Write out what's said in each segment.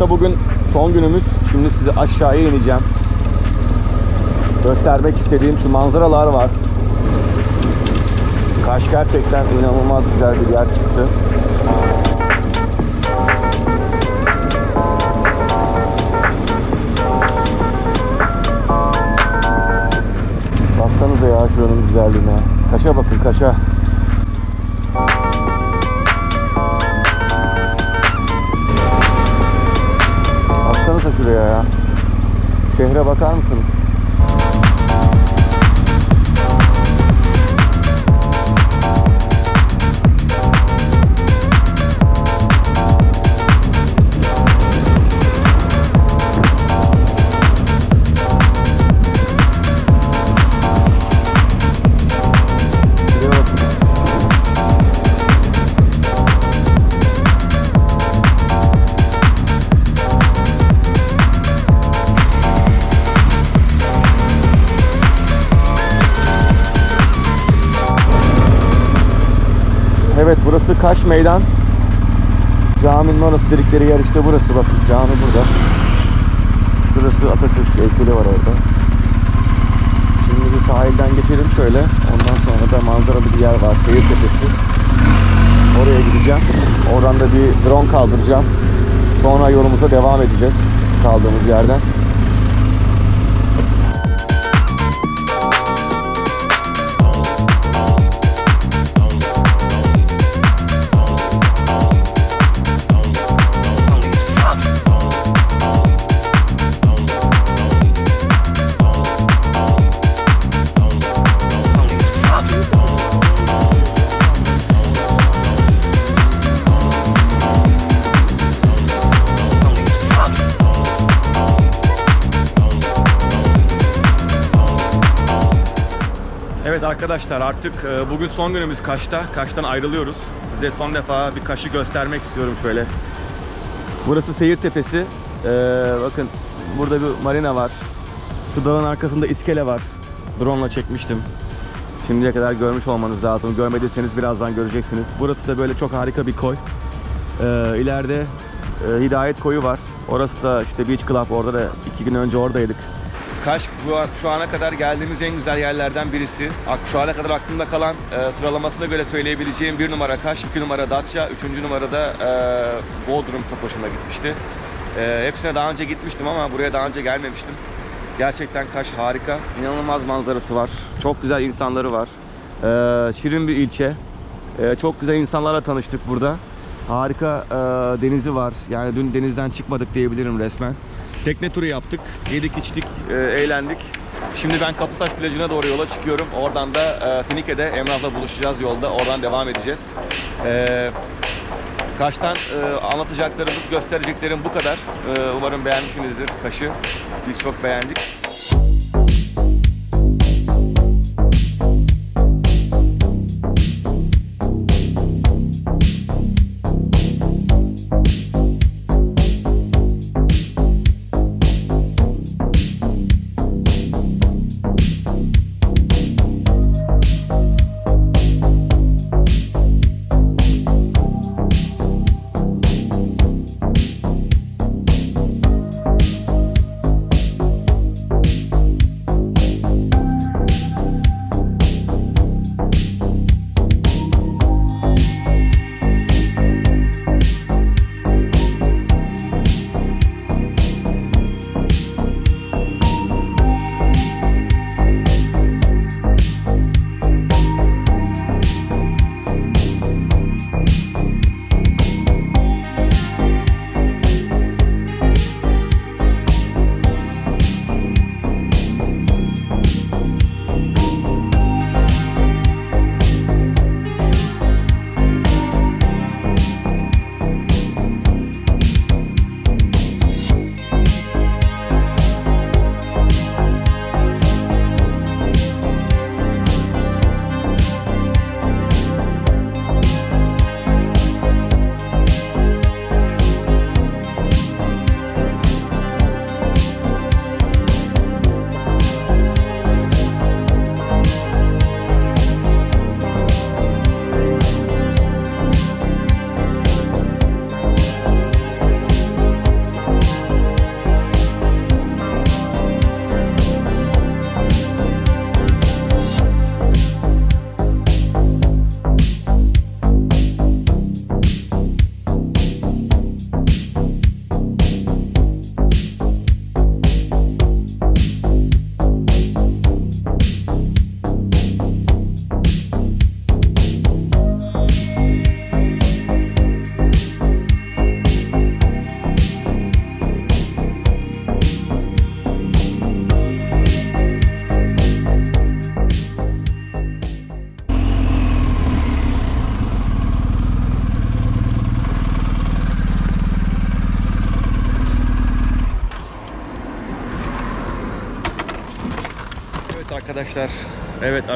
Kaş'ta bugün son günümüz. Şimdi size aşağıya ineceğim. Göstermek istediğim şu manzaralar var. Kaş gerçekten inanılmaz güzel bir yer çıktı. Baksanıza ya şuranın güzelliğine. Kaşa bakın kaşa. Şuraya ya. Şehre bakar mısınız? Kaş Meydan. Caminin orası dedikleri yer işte burası bakın cami burada. Şurası Atatürk heykeli var orada. Şimdi bir sahilden geçelim şöyle. Ondan sonra da manzaralı bir yer var. Seyir Tepesi. Oraya gideceğim. Oradan da bir drone kaldıracağım. Sonra yolumuza devam edeceğiz. Kaldığımız yerden. Arkadaşlar artık e, bugün son günümüz Kaş'ta. Kaş'tan ayrılıyoruz. Size son defa bir Kaş'ı göstermek istiyorum şöyle. Burası Seyir Tepesi. Ee, bakın burada bir marina var. Şu dağın arkasında iskele var. Drone ile çekmiştim. Şimdiye kadar görmüş olmanız lazım. Görmediyseniz birazdan göreceksiniz. Burası da böyle çok harika bir koy. Ee, ileride e, Hidayet Koyu var. Orası da işte Beach Club. Orada da iki gün önce oradaydık. Kaş bu şu ana kadar geldiğimiz en güzel yerlerden birisi. Şu ana kadar aklımda kalan e, sıralamasına göre söyleyebileceğim bir numara Kaş, iki numara Datça, üçüncü numarada e, Bodrum çok hoşuma gitmişti. E, hepsine daha önce gitmiştim ama buraya daha önce gelmemiştim. Gerçekten Kaş harika. İnanılmaz manzarası var. Çok güzel insanları var. E, şirin bir ilçe. E, çok güzel insanlarla tanıştık burada. Harika e, denizi var. Yani dün denizden çıkmadık diyebilirim resmen. Tekne turu yaptık. Yedik içtik, e, eğlendik. Şimdi ben Kaputaş plajına doğru yola çıkıyorum. Oradan da e, Finike'de Emrah'la buluşacağız yolda. Oradan devam edeceğiz. E, Kaş'tan e, anlatacaklarımız, göstereceklerim bu kadar. E, umarım beğenmişsinizdir Kaş'ı. Biz çok beğendik.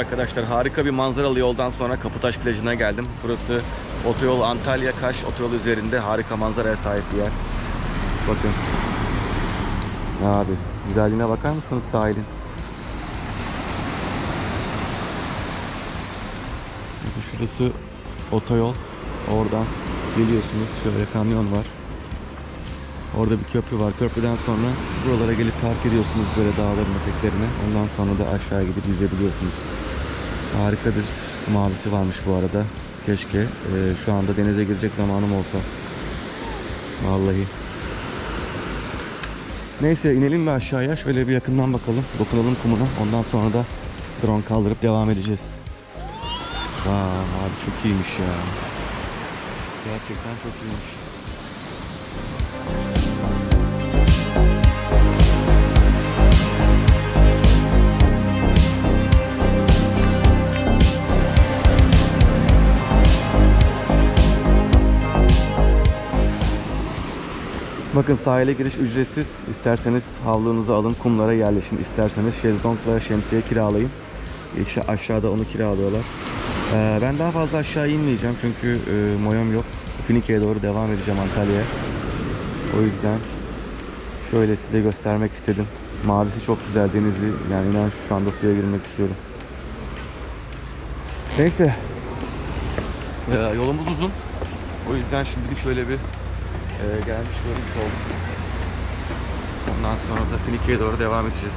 Arkadaşlar harika bir manzaralı yoldan sonra Kaputaş plajına geldim. Burası otoyol Antalya Kaş otoyol üzerinde harika manzaraya sahip bir yer. Bakın. Abi güzelliğine bakar mısınız sahilin? Şurası otoyol. Oradan geliyorsunuz. Şöyle kamyon var. Orada bir köprü var. Köprüden sonra buralara gelip park ediyorsunuz böyle dağların eteklerine. Ondan sonra da aşağı gidip yüzebiliyorsunuz. Harika bir mavisi varmış bu arada. Keşke e, şu anda denize girecek zamanım olsa. Vallahi. Neyse inelim mi aşağıya? Şöyle bir yakından bakalım. Dokunalım kumuna. Ondan sonra da drone kaldırıp devam edeceğiz. Vay abi çok iyiymiş ya. Gerçekten çok iyiymiş. Bakın sahile giriş ücretsiz. İsterseniz havlunuzu alın, kumlara yerleşin. İsterseniz şezlong ve şemsiye kiralayın. İşte aşağıda onu kiralıyorlar. Ee, ben daha fazla aşağı inmeyeceğim çünkü e, moyom yok. Finike'ye doğru devam edeceğim Antalya'ya. O yüzden şöyle size göstermek istedim. Mavisi çok güzel denizli. Yani inan şu anda suya girmek istiyorum. Neyse. Ee, yolumuz uzun. O yüzden şimdilik şöyle bir e, gelmiş görmüş olduk. Ondan sonra da Finike'ye doğru devam edeceğiz.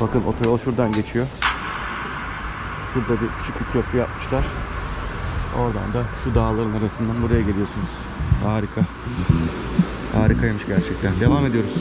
Bakın otoyol şuradan geçiyor. Şurada bir küçük bir köprü yapmışlar. Oradan da şu dağların arasından buraya geliyorsunuz. Harika. Harikaymış gerçekten. Devam ediyoruz.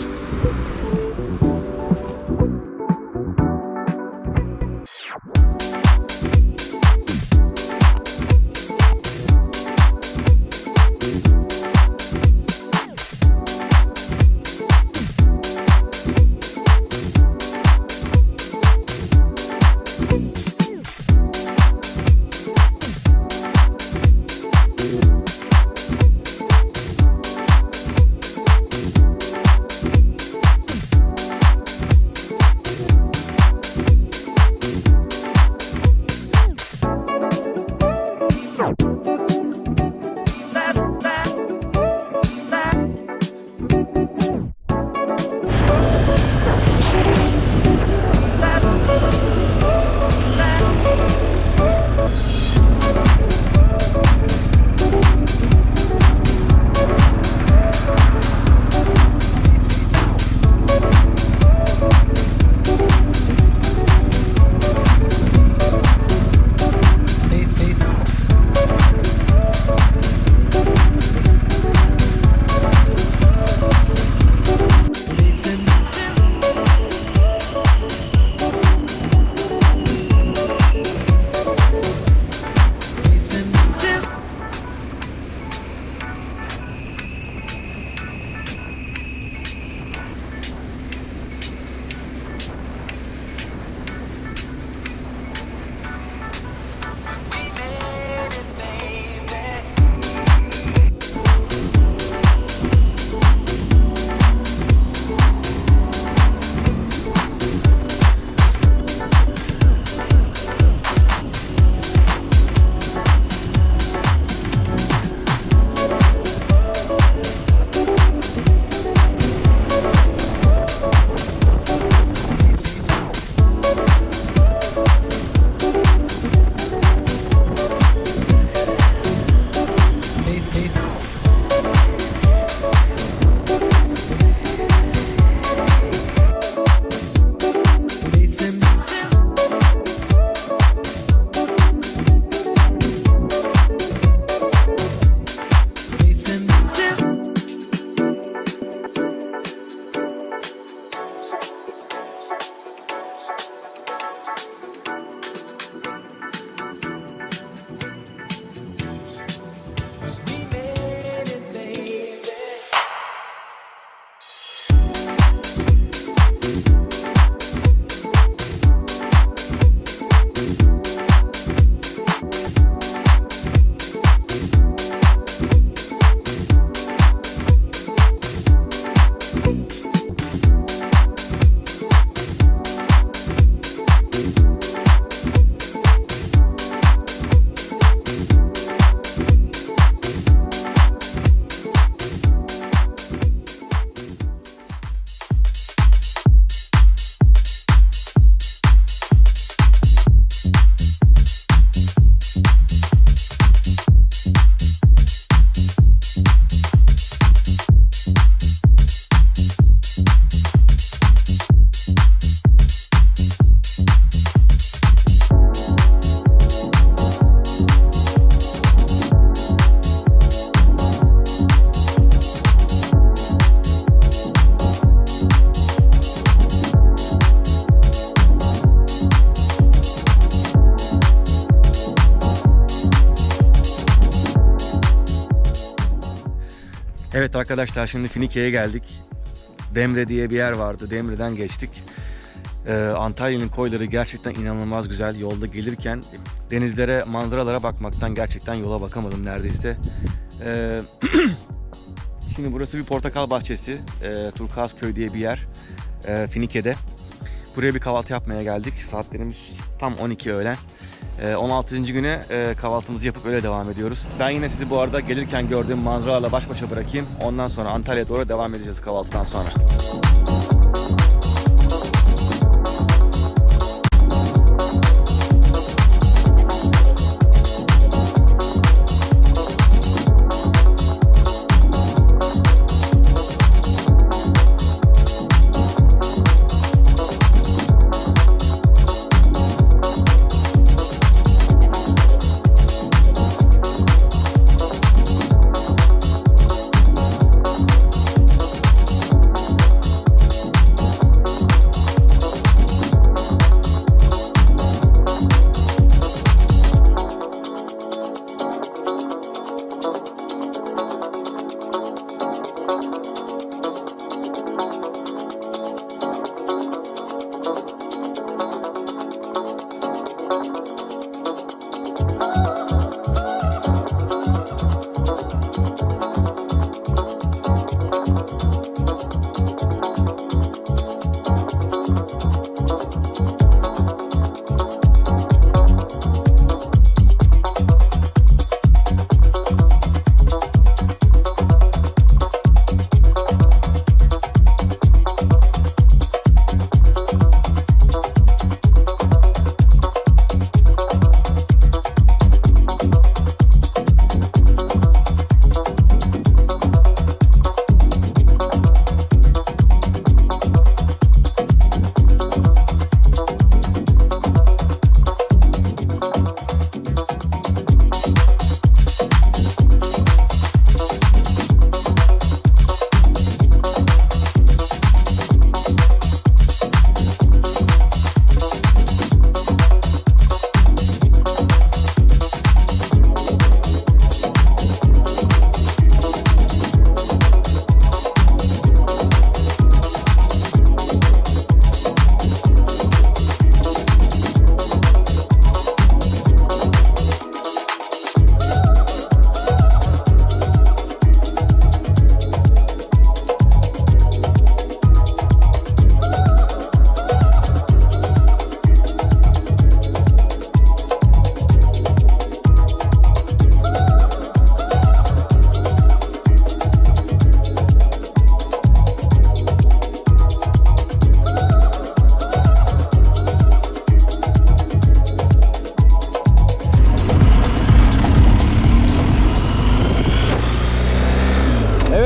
Arkadaşlar şimdi Finike'ye geldik. Demre diye bir yer vardı. Demre'den geçtik. Ee, Antalya'nın koyları gerçekten inanılmaz güzel. Yolda gelirken denizlere, manzaralara bakmaktan gerçekten yola bakamadım neredeyse. Ee, şimdi burası bir portakal bahçesi. Ee, Turkuazköy diye bir yer. Ee, Finike'de. Buraya bir kahvaltı yapmaya geldik. Saatlerimiz tam 12 öğlen. Ee, 16. güne e, kahvaltımızı yapıp öyle devam ediyoruz. Ben yine sizi bu arada gelirken gördüğüm manzaralarla baş başa bırakayım. Ondan sonra Antalya'ya doğru devam edeceğiz kahvaltıdan sonra.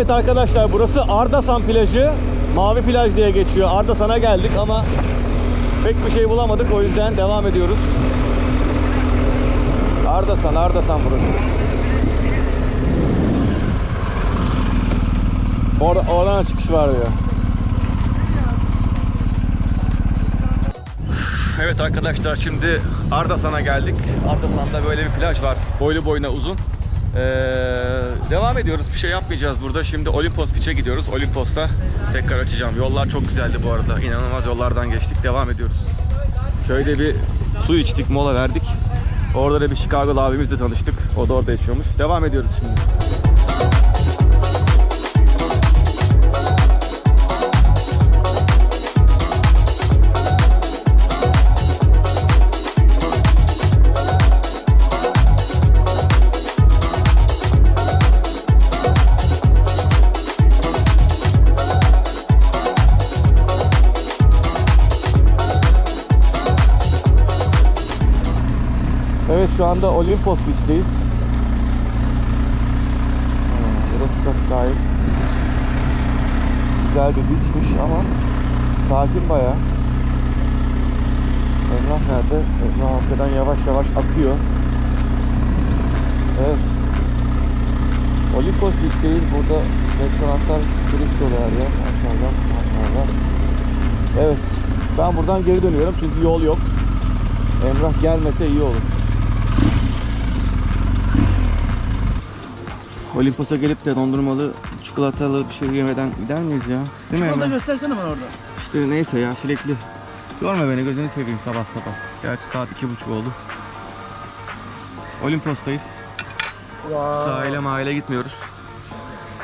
Evet arkadaşlar burası Ardasan plajı. Mavi plaj diye geçiyor. Ardasan'a geldik ama pek bir şey bulamadık. O yüzden devam ediyoruz. Ardasan, Ardasan burası. Or oradan çıkış var diyor. Evet arkadaşlar şimdi Ardasan'a geldik. Ardasan'da böyle bir plaj var. Boylu boyuna uzun. Ee, devam ediyoruz. Bir şey yapmayacağız burada. Şimdi Olimpos Beach'e gidiyoruz. Olimpos'ta tekrar açacağım. Yollar çok güzeldi bu arada. İnanılmaz yollardan geçtik. Devam ediyoruz. Şöyle bir su içtik, mola verdik. Orada da bir Chicago'lu abimizle tanıştık. O da orada içiyormuş. Devam ediyoruz şimdi. Anda Olimpos Beach'teyiz. Hmm, Burası çok gayet güzel bir beachmiş ama sakin baya. Emrah nerede? Emrah arkadan yavaş yavaş akıyor. Evet. Olimpos Beach'teyiz. Burada restoranlar turist dolu her yer. Maşallah, maşallah. Evet. Ben buradan geri dönüyorum çünkü yol yok. Emrah gelmese iyi olur. Olimpos'a gelip de dondurmalı çikolatalı bir şey yemeden gider miyiz ya? Değil mi Çikolata Emre? göstersene bana orada. İşte neyse ya çilekli. Yorma beni gözünü seveyim sabah sabah. Gerçi saat iki buçuk oldu. Olimpos'tayız. Sahile mahile gitmiyoruz.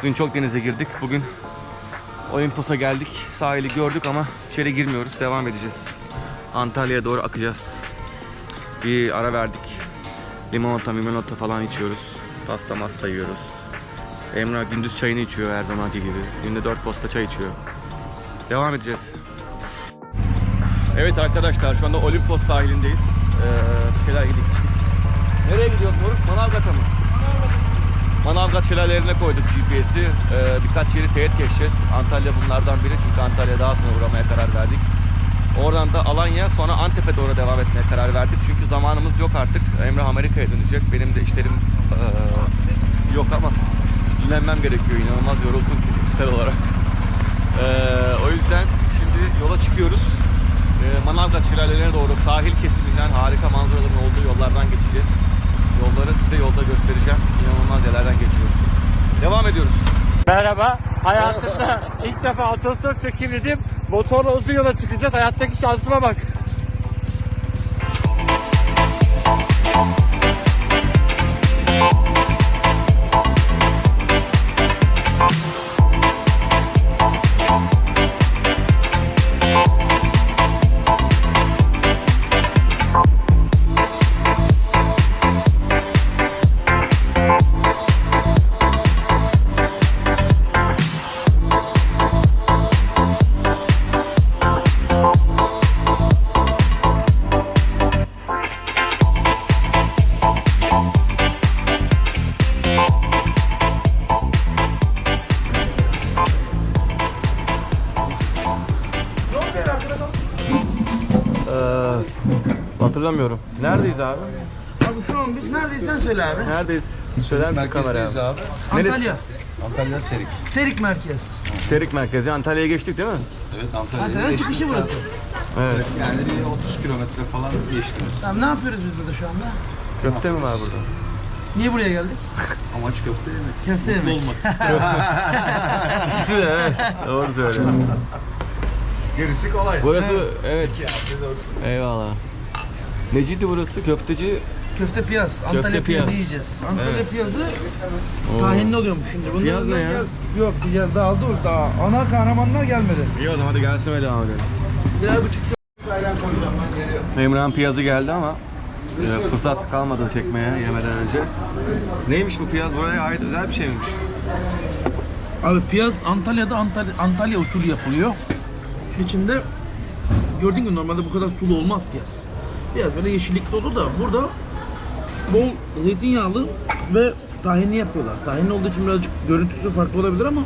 Dün çok denize girdik. Bugün Olimpos'a geldik. Sahili gördük ama içeri girmiyoruz. Devam edeceğiz. Antalya'ya doğru akacağız. Bir ara verdik. Limonata, limonata falan içiyoruz. Pasta masta yiyoruz. Emrah gündüz çayını içiyor her zamanki gibi. Günde 4 posta çay içiyor. Devam edeceğiz. Evet arkadaşlar şu anda Olimpos sahilindeyiz. Ee, bir. Nereye gidiyoruz moruk? Manavgat'a mı? Manavgat şelalelerine koyduk GPS'i. Ee, birkaç yeri teyit geçeceğiz. Antalya bunlardan biri çünkü Antalya daha sonra uğramaya karar verdik. Oradan da Alanya sonra Antep'e doğru devam etmeye karar verdik. Çünkü zamanımız yok artık. Emre Amerika'ya dönecek. Benim de işlerim eee, yok ama dinlenmem gerekiyor. İnanılmaz yoruldum fiziksel olarak. Eee, o yüzden şimdi yola çıkıyoruz. Eee, Manavgat şelalelerine doğru sahil kesiminden harika manzaraların olduğu yollardan geçeceğiz. Yolları size yolda göstereceğim. İnanılmaz yerlerden geçiyoruz. Devam ediyoruz. Merhaba. Hayatımda ilk defa otostop çekildim. Motorla uzun yola çıkacağız. Hayattaki şansıma bak. Hatırlamıyorum. Neredeyiz abi? Abi şu an biz neredeyiz sen söyle abi. Neredeyiz? Söyler misin kameraya? Merkezdeyiz abi. Antalya. Antalya Serik. Serik merkez. Şerik merkezi. Antalya'ya geçtik değil mi? Evet Antalya'ya Antalya'nın geçtik. çıkışı burası. Evet. Yani bir 30 kilometre falan geçtiniz. Tamam ne yapıyoruz biz burada şu anda? Köfte mi var burada? Niye buraya geldik? Amaç köfte yemek. Köfte yemek. Olmak. İkisi de evet. Doğru söylüyor. Gerisi kolay. Burası evet. Olsun. Eyvallah. Neciydi burası? Köfteci. Köfte piyaz. Antalya Köfte piyazı piyaz. yiyeceğiz. Antalya Evet. piyazı Oo. tahinli oluyormuş şimdi. Bunların Piyaz ne ya? gel- Yok piyaz daha dur daha. Ana kahramanlar gelmedi. İyi o zaman hadi gelsin ve devam edelim. Birer buçuk. Emrah'ın piyazı geldi ama e, fırsat kalmadı çekmeye yemeden önce. Neymiş bu piyaz? Buraya ait özel bir şey miymiş? Abi piyaz Antalya'da Antalya, Antalya usulü yapılıyor. İçinde gördüğün gibi normalde bu kadar sulu olmaz piyaz. Piyaz böyle yeşillikli olur da burada bol zeytinyağlı ve tahinli yapıyorlar. Tahinli olduğu için birazcık görüntüsü farklı olabilir ama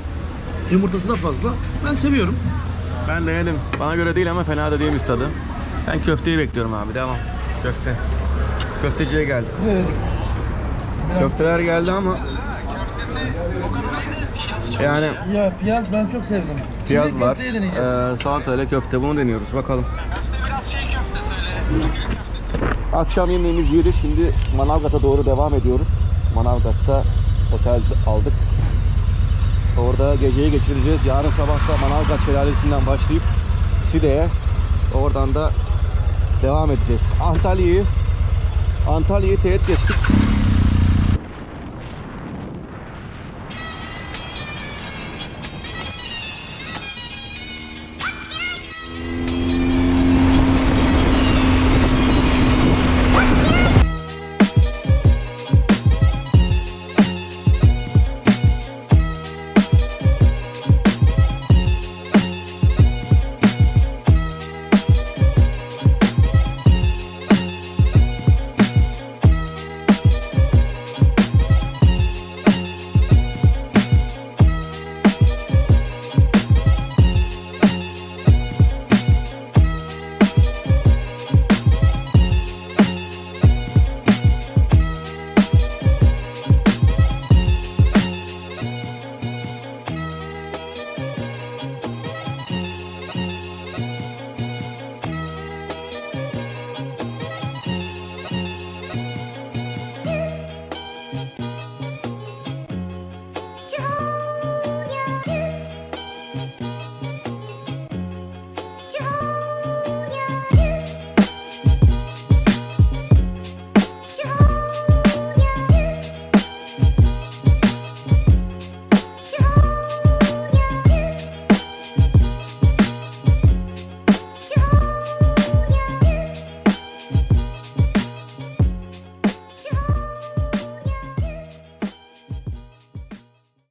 yumurtası da fazla. Ben seviyorum. Ben denedim. Bana göre değil ama fena da değilmiş tadı. Ben köfteyi bekliyorum abi. Devam. Köfte. Köfteciye geldik. Köfteler geldi ama yani Ya piyaz ben çok sevdim. piyaz Şimdi var. Ee, salata ile köfte bunu deniyoruz. Bakalım. Akşam yemeğimizi yedik. Şimdi Manavgat'a doğru devam ediyoruz. Manavgat'ta otel aldık. Orada geceyi geçireceğiz. Yarın sabah da Manavgat Şelalesi'nden başlayıp Side'ye oradan da devam edeceğiz. Antalya'yı Antalya'yı teyit geçtik.